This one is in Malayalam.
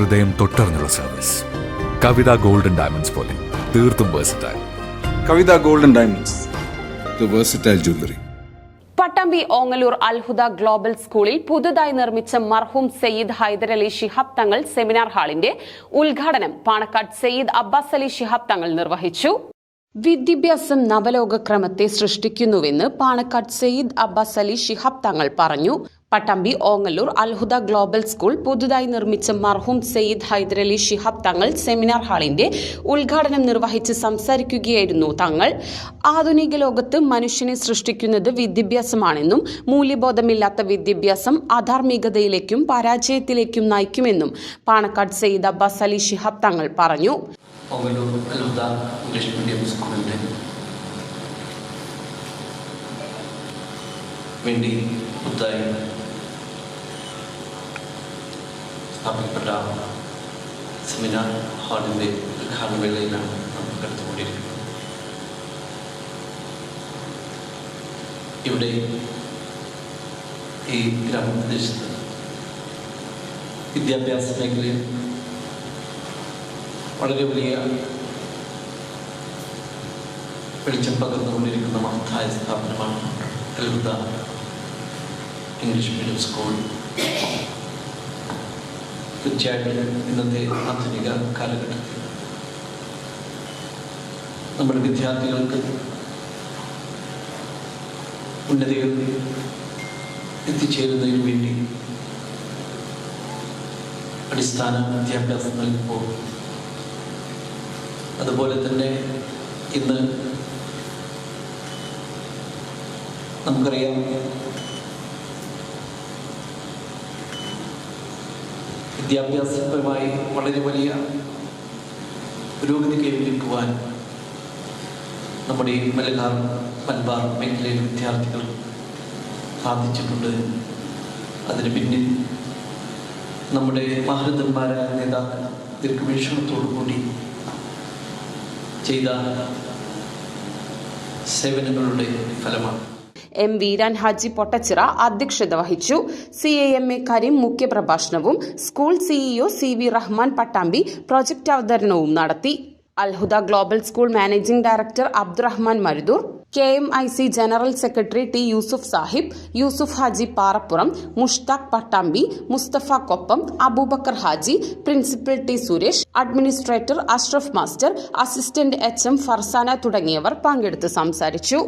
ഹൃദയം തൊട്ടറിഞ്ഞുള്ള സർവീസ് കവിത ഗോൾഡൻ ഡയമണ്ട്സ് പോലെ തീർത്തും versatile Kavitha golden diamonds the versatile jewellery Pattambi Ongallur Alhuda global സ്കൂളിൽ പുതുതായി നിർമ്മിച്ച മർഹൂം സയ്യിദ് ഹൈദരലി ശിഹാബ് തങ്ങൾ സെമിനാർ ഹാളിന്റെ ഉദ്ഘാടനം പാണക്കാട് സയ്യിദ് അബ്ബാസ് അലി ശിഹാബ് തങ്ങൾ നിർവഹിച്ചു. വിദ്യാഭ്യാസം നവലോകക്രമത്തെ സൃഷ്ടിക്കുന്നുവെന്ന് പാണക്കാട് സയ്യിദ് അബ്ബാസ് അലി ശിഹാബ് തങ്ങൾ പറഞ്ഞു. പട്ടാമ്പി ഓങ്ങല്ലൂർ അൽഹുദ ഗ്ലോബൽ സ്കൂൾ പുതുതായി നിർമ്മിച്ച മർഹൂം സയ്യിദ് ഹൈദരലി ഷിഹാബ് തങ്ങൾ സെമിനാർ ഹാളിന്റെ ഉദ്ഘാടനം നിർവഹിച്ച് സംസാരിക്കുകയായിരുന്നു തങ്ങൾ. ആധുനിക ലോകത്ത് മനുഷ്യനെ സൃഷ്ടിക്കുന്നത് വിദ്യാഭ്യാസമാണെന്നും മൂല്യബോധമില്ലാത്ത വിദ്യാഭ്യാസം അധാർമികതയിലേക്കും പരാജയത്തിലേക്കും നയിക്കുമെന്നും പാണക്കാട് സയ്യിദ് അബ്ബാസ് അലി ഷിഹാബ് തങ്ങൾ പറഞ്ഞു. ഇംഗ്ലീഷ് മീഡിയം വേണ്ടി പുതുതായി സ്ഥാപിക്കപ്പെട്ട സെമിനാർ ഹാളിന്റെ ഉദ്ഘാടന വേളയിലാണ് നമ്മൾ കടന്നുകൊണ്ടിരിക്കുന്നത് ഇവിടെ ഈ ഗ്രാമപ്രദേശത്ത് വിദ്യാഭ്യാസ മേഖലയിൽ വളരെ വലിയ വെളിച്ചം പകർന്നുകൊണ്ടിരിക്കുന്ന മഹത്തായ സ്ഥാപനമാണ് അൽഹുദ ഇംഗ്ലീഷ് മീഡിയം സ്കൂൾ തീർച്ചയായിട്ടും ഇന്നത്തെ ആധുനിക കാലഘട്ടത്തിൽ നമ്മുടെ വിദ്യാർത്ഥികൾക്ക് ഉന്നതികൾ എത്തിച്ചേരുന്നതിന് വേണ്ടി അടിസ്ഥാന വിദ്യാഭ്യാസം നൽകുമ്പോൾ അതുപോലെ തന്നെ ഇന്ന് നമുക്കറിയാം വിദ്യാഭ്യാസപരമായി വളരെ വലിയ പുരോഗതി കൈവരിക്കുവാൻ നമ്മുടെ മലബാർ മലബാർ മേഖലയിലെ വിദ്യാർത്ഥികൾ സാധിച്ചിട്ടുണ്ട്. അതിന് പിന്നിൽ നമ്മുടെ മഹാരഥന്മാരായ നേതാക്കൾ ദീർഘവീക്ഷണത്തോടു കൂടി ചെയ്ത സേവനങ്ങളുടെ ഫലമാണ്. എം വീരാൻ ഹാജി പൊട്ടച്ചിറ അധ്യക്ഷത വഹിച്ചു. C A M A Kareem മുഖ്യപ്രഭാഷണവും school CEO C V Rahman Pattambi project അവതരണവും നടത്തി. Alhuda global school managing director Abdurahman Marudur K M I C general secretary T Yusuf Sahib Yusuf Haji Parappuram Mushtaq Pattambi Mustafa Koppam Abubakar Haji principal T Suresh administrator Ashraf master assistant H M Farsana തുടങ്ങിയവർ പങ്കെടുത്ത് സംസാരിച്ചു.